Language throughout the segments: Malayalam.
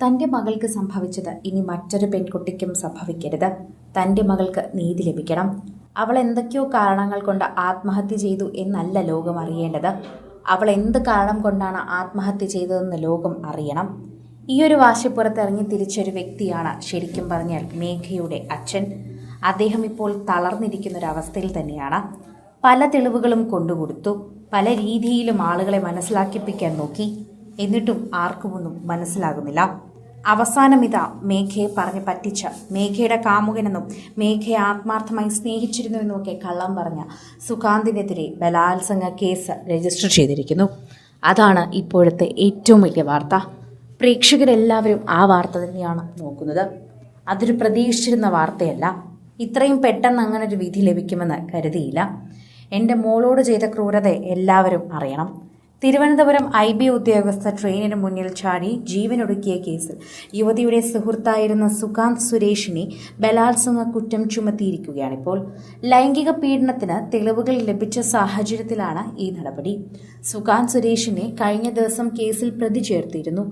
തന്റെ മകൾക്ക് സംഭവിച്ചത് ഇനി മറ്റൊരു പെൺകുട്ടിക്കും സംഭവിക്കരുത്. തന്റെ മകൾക്ക് നീതി ലഭിക്കണം. അവൾ എന്തൊക്കെയോ കാരണങ്ങൾ കൊണ്ട് ആത്മഹത്യ ചെയ്തു എന്നല്ല ലോകം അറിയേണ്ടത്. അവൾ എന്ത് കാരണം കൊണ്ടാണ് ആത്മഹത്യ ചെയ്തതെന്ന് ലോകം അറിയണം. ഈ ഒരു വാശിപ്പുറത്ത് ഇറങ്ങി തിരിച്ചൊരു വ്യക്തിയാണ് ശരിക്കും പറഞ്ഞാൽ മേഘയുടെ അച്ഛൻ. അദ്ദേഹം ഇപ്പോൾ തളർന്നിരിക്കുന്ന ഒരു അവസ്ഥയിൽ തന്നെയാണ്. പല തെളിവുകളും കൊണ്ടുകൊടുത്തു. പല രീതിയിലും ആളുകളെ മനസ്സിലാക്കിപ്പിക്കാൻ നോക്കി. എന്നിട്ടും ആർക്കുമൊന്നും മനസ്സിലാകുന്നില്ല. അവസാനം ഇതാ മേഘയെ പറഞ്ഞ് പറ്റിച്ച മേഘയുടെ കാമുകനെന്നും മേഘയെ ആത്മാർത്ഥമായി സ്നേഹിച്ചിരുന്നു സ്നേഹിച്ചിരുന്നുവെന്നുമൊക്കെ കള്ളം പറഞ്ഞ സുകാന്തിനെതിരെ ബലാത്സംഗ കേസ് രജിസ്റ്റർ ചെയ്തിരിക്കുന്നു. അതാണ് ഇപ്പോഴത്തെ ഏറ്റവും വലിയ വാർത്ത. പ്രേക്ഷകരെല്ലാവരും ആ വാർത്ത തന്നെയാണ് നോക്കുന്നത്. അതൊരു പ്രതീക്ഷിച്ചിരുന്ന വാർത്തയല്ല. ഇത്രയും പെട്ടെന്ന് അങ്ങനെ ഒരു വിധി ലഭിക്കുമെന്ന് കരുതിയില്ല. എന്റെ മോളോട് ചെയ്ത ക്രൂരത എല്ലാവരും അറിയണം. തിരുവനന്തപുരം ഐ ബി ഉദ്യോഗസ്ഥ ട്രെയിനിന് മുന്നിൽ ചാടി ജീവനൊടുക്കിയ കേസിൽ യുവതിയുടെ സുഹൃത്തായിരുന്ന സുകാന്ത് സുരേഷിനെ ബലാത്സംഗ കുറ്റം ചുമത്തിയിരിക്കുകയാണിപ്പോൾ ലൈംഗിക പീഡനത്തിന് തെളിവുകൾ ലഭിച്ച സാഹചര്യത്തിലാണ് ഈ നടപടി. സുകാന്ത് സുരേഷിനെ കഴിഞ്ഞ ദിവസം കേസിൽ പ്രതി ചേർത്തിരുന്നു.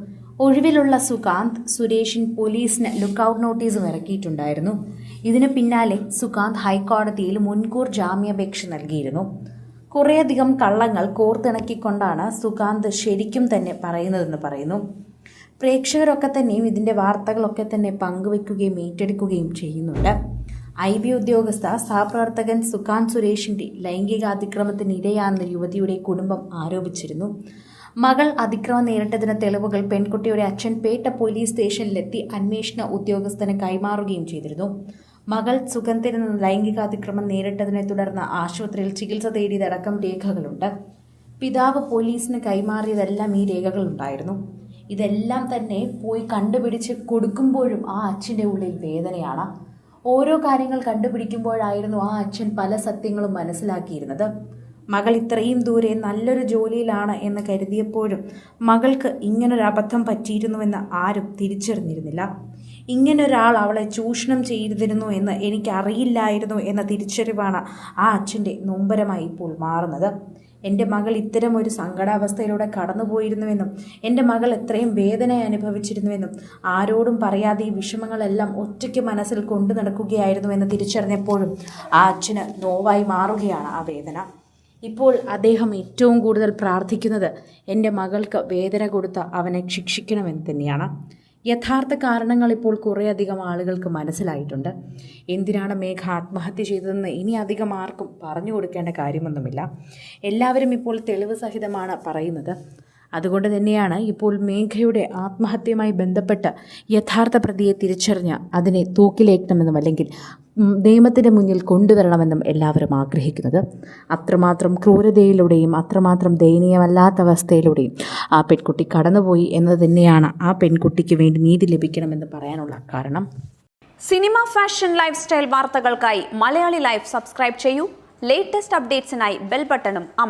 ഒഴിവിലുള്ള സുകാന്ത് സുരേഷിൻ പോലീസിന് ലുക്കൌട്ട് നോട്ടീസ് ഇറക്കിയിട്ടുണ്ടായിരുന്നു. ഇതിന് പിന്നാലെ സുകാന്ത് ഹൈക്കോടതിയിൽ മുൻകൂർ ജാമ്യാപേക്ഷ നൽകിയിരുന്നു. കുറേയധികം കള്ളങ്ങൾ കോർത്തിണക്കിക്കൊണ്ടാണ് സുകാന്ത് ശരിക്കും തന്നെ പറയുന്നതെന്ന് പറയുന്നു. പ്രേക്ഷകരൊക്കെ തന്നെയും ഇതിന്റെ വാർത്തകളൊക്കെ തന്നെ പങ്കുവെക്കുകയും ഏറ്റെടുക്കുകയും ചെയ്യുന്നുണ്ട്. ഐ ബി ഉദ്യോഗസ്ഥ സഹപ്രവർത്തകൻ സുകാന്ത് സുരേഷിന്റെ ലൈംഗികാതിക്രമത്തിനിരയാണെന്ന് യുവതിയുടെ കുടുംബം ആരോപിച്ചിരുന്നു. മകൾ അതിക്രമം നേരിട്ടതിന് തെളിവുകൾ പെൺകുട്ടിയുടെ അച്ഛൻ പേട്ട പോലീസ് സ്റ്റേഷനിലെത്തി അന്വേഷണ ഉദ്യോഗസ്ഥന് കൈമാറുകയും ചെയ്തിരുന്നു. മകൾ സുഗന്ധന് ലൈംഗികാതിക്രമം നേരിട്ടതിനെ തുടർന്ന് ആശുപത്രിയിൽ ചികിത്സ തേടിയതടക്കം രേഖകളുണ്ട്. പിതാവ് പോലീസിന് കൈമാറിയതെല്ലാം ഈ രേഖകളുണ്ടായിരുന്നു. ഇതെല്ലാം തന്നെ പോയി കണ്ടുപിടിച്ച് കൊടുക്കുമ്പോഴും ആ അച്ഛന്റെ ഉള്ളിൽ വേദനയാണ്. ഓരോ കാര്യങ്ങൾ കണ്ടുപിടിക്കുമ്പോഴായിരുന്നു ആ അച്ഛൻ പല സത്യങ്ങളും മനസ്സിലാക്കിയിരുന്നത്. മകൾ ഇത്രയും ദൂരെ നല്ലൊരു ജോലിയിലാണ് എന്ന് കരുതിയപ്പോഴും മകൾക്ക് ഇങ്ങനൊരു അബദ്ധം പറ്റിയിരുന്നുവെന്ന് ആരും തിരിച്ചറിഞ്ഞിരുന്നില്ല. ഇങ്ങനൊരാൾ അവളെ ചൂഷണം ചെയ്തിരുന്നു എന്ന് എനിക്കറിയില്ലായിരുന്നു എന്ന തിരിച്ചറിവാണ് ആ അച്ഛന്റെ നൊമ്പരമായി ഇപ്പോൾ മാറുന്നത്. എന്റെ മകൾ ഇത്തരം ഒരു സങ്കടാവസ്ഥയിലൂടെ കടന്നുപോയിരുന്നുവെന്നും എന്റെ മകൾ എത്രയും വേദന അനുഭവിച്ചിരുന്നുവെന്നും ആരോടും പറയാതെ ഈ വിഷമങ്ങളെല്ലാം ഒറ്റയ്ക്ക് മനസ്സിൽ കൊണ്ടു നടക്കുകയായിരുന്നുവെന്ന് തിരിച്ചറിഞ്ഞപ്പോഴും ആ അച്ഛന് നോവായി മാറുകയാണ് ആ വേദന. ഇപ്പോൾ അദ്ദേഹം ഏറ്റവും കൂടുതൽ പ്രാർത്ഥിക്കുന്നത് എന്റെ മകൾക്ക് വേദന കൊടുത്ത അവനെ ശിക്ഷിക്കണമെന്ന് തന്നെയാണ്. യഥാർത്ഥ കാരണങ്ങൾ ഇപ്പോൾ കുറേയധികം ആളുകൾക്ക് മനസ്സിലായിട്ടുണ്ട്. എന്തിനാണ് മേഘ ആത്മഹത്യ ചെയ്തതെന്ന് ഇനി അധികം ആർക്കും പറഞ്ഞു കൊടുക്കേണ്ട കാര്യമൊന്നുമില്ല. എല്ലാവരും ഇപ്പോൾ തെളിവ് സഹിതമാണ് പറയുന്നത്. അതുകൊണ്ട് തന്നെയാണ് ഇപ്പോൾ മേഘയുടെ ആത്മഹത്യയുമായി ബന്ധപ്പെട്ട് യഥാർത്ഥ പ്രതിയെ തിരിച്ചറിഞ്ഞ് അതിനെ തൂക്കിലേക്കണമെന്നും അല്ലെങ്കിൽ നിയമത്തിന്റെ മുന്നിൽ കൊണ്ടുവരണമെന്നും എല്ലാവരും ആഗ്രഹിക്കുന്നത്. അത്രമാത്രം ക്രൂരതയിലൂടെയും അത്രമാത്രം ദയനീയമല്ലാത്ത അവസ്ഥയിലൂടെയും ആ പെൺകുട്ടി കടന്നുപോയി എന്നത് തന്നെയാണ് ആ പെൺകുട്ടിക്ക് വേണ്ടി നീതി ലഭിക്കണമെന്ന് പറയാനുള്ള കാരണം. സിനിമ ഫാഷൻ ലൈഫ് സ്റ്റൈൽ വാർത്തകൾക്കായി മലയാളി ലൈഫ് സബ്സ്ക്രൈബ് ചെയ്യൂ. ലേറ്റസ്റ്റ് അപ്ഡേറ്റ്സിനായി ബെൽ ബട്ടണും അമർ